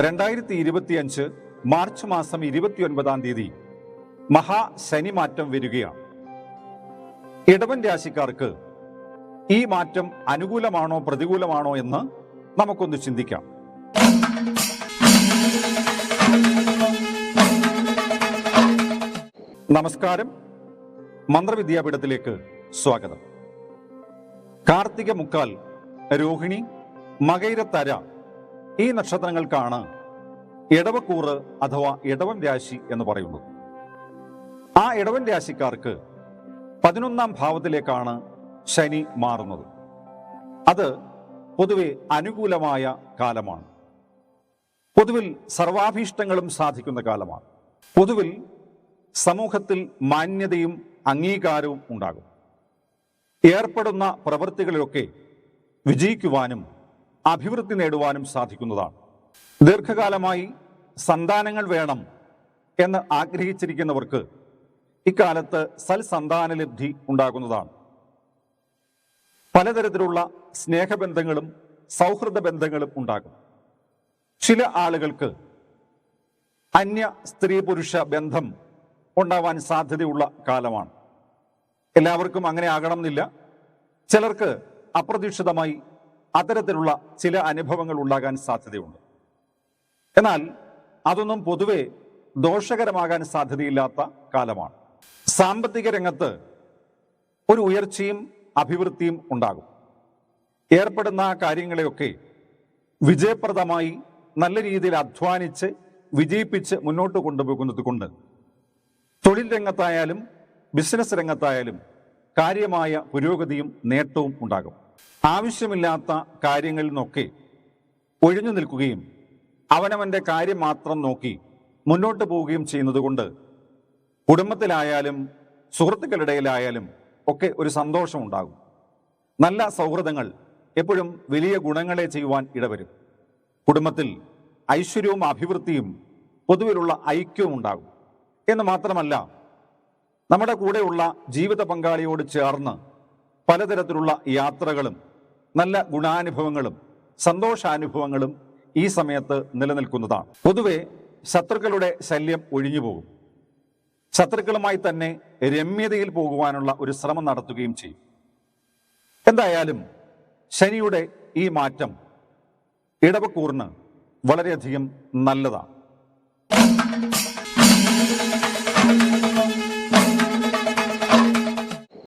രണ്ടായിരത്തി ഇരുപത്തിയഞ്ച് മാർച്ച് മാസം ഇരുപത്തിയൊൻപതാം തീയതി മഹാ ശനി മാറ്റം വരികയാണ്. ഇടവൻ രാശിക്കാർക്ക് ഈ മാറ്റം അനുകൂലമാണോ പ്രതികൂലമാണോ എന്ന് നമുക്കൊന്ന് ചിന്തിക്കാം. നമസ്കാരം. മന്ത്രവിദ്യാപീഠത്തിലേക്ക് സ്വാഗതം. കാർത്തിക മുക്കാൽ രോഹിണി മകൈരത്തര ഈ നക്ഷത്രങ്ങൾക്കാണ് ഇടവക്കൂറ് അഥവാ ഇടവൻ രാശി എന്ന് പറയുന്നത്. ആ ഇടവൻ രാശിക്കാർക്ക് പതിനൊന്നാം ഭാവത്തിലേക്കാണ് ശനി മാറുന്നത്. അത് പൊതുവെ അനുകൂലമായ കാലമാണ്. പൊതുവിൽ സർവാഭീഷ്ടങ്ങളും സാധിക്കുന്ന കാലമാണ്. പൊതുവിൽ സമൂഹത്തിൽ മാന്യതയും അംഗീകാരവും ഉണ്ടാകും. ഏർപ്പെടുന്ന പ്രവൃത്തികളിലൊക്കെ വിജയിക്കുവാനും അഭിവൃദ്ധി നേടുവാനും സാധിക്കുന്നതാണ്. ദീർഘകാലമായി സന്താനങ്ങൾ വേണം എന്ന് ആഗ്രഹിച്ചിരിക്കുന്നവർക്ക് ഇക്കാലത്ത് സൽസന്താനലബ്ധി ഉണ്ടാകുന്നതാണ്. പലതരത്തിലുള്ള സ്നേഹബന്ധങ്ങളും സൗഹൃദ ബന്ധങ്ങളും ഉണ്ടാകും. ചില ആളുകൾക്ക് അന്യ സ്ത്രീ പുരുഷ ബന്ധം ഉണ്ടാവാൻ സാധ്യതയുള്ള കാലമാണ്. എല്ലാവർക്കും അങ്ങനെ ആകണമെന്നില്ല. ചിലർക്ക് അപ്രതീക്ഷിതമായി അത്തരത്തിലുള്ള ചില അനുഭവങ്ങൾ ഉണ്ടാകാൻ സാധ്യതയുണ്ട്. എന്നാൽ അതൊന്നും പൊതുവെ ദോഷകരമാകാൻ സാധ്യതയില്ലാത്ത കാലമാണ്. സാമ്പത്തിക രംഗത്ത് ഒരു ഉയർച്ചയും അഭിവൃദ്ധിയും ഉണ്ടാകും. ഏർപ്പെടുന്ന കാര്യങ്ങളെയൊക്കെ വിജയപ്രദമായി നല്ല രീതിയിൽ അധ്വാനിച്ച് വിജയിപ്പിച്ച് മുന്നോട്ട് കൊണ്ടുപോകുന്നത് കൊണ്ട് തൊഴിൽ രംഗത്തായാലും ബിസിനസ് രംഗത്തായാലും കാര്യമായ പുരോഗതിയും നേട്ടവും ഉണ്ടാകും. ആവശ്യമില്ലാത്ത കാര്യങ്ങളിൽ നിന്നൊക്കെ ഒഴിഞ്ഞു നിൽക്കുകയും അവനവന്റെ കാര്യം മാത്രം നോക്കി മുന്നോട്ട് പോവുകയും ചെയ്യുന്നതുകൊണ്ട് കുടുംബത്തിലായാലും സുഹൃത്തുക്കളിടയിലായാലും ഒക്കെ ഒരു സന്തോഷം ഉണ്ടാകും. നല്ല സൗഹൃദങ്ങൾ എപ്പോഴും വലിയ ഗുണങ്ങളെ ചെയ്യുവാൻ ഇടവരും. കുടുംബത്തിൽ ഐശ്വര്യവും അഭിവൃദ്ധിയും പൊതുവിലുള്ള ഐക്യവും ഉണ്ടാകും. എന്ന് മാത്രമല്ല നമ്മുടെ കൂടെയുള്ള ജീവിത പങ്കാളിയോട് ചേർന്ന് പലതരത്തിലുള്ള യാത്രകളും നല്ല ഗുണാനുഭവങ്ങളും സന്തോഷാനുഭവങ്ങളും ഈ സമയത്ത് നിലനിൽക്കുന്നതാണ്. പൊതുവെ ശത്രുക്കളുടെ ശല്യം ഒഴിഞ്ഞു പോകും. ശത്രുക്കളുമായി തന്നെ രമ്യതയിൽ പോകുവാനുള്ള ഒരു ശ്രമം നടത്തുകയും ചെയ്യും. എന്തായാലും ശനിയുടെ ഈ മാറ്റം ഇടവക്കൂറിന് വളരെയധികം നല്ലതാണ്.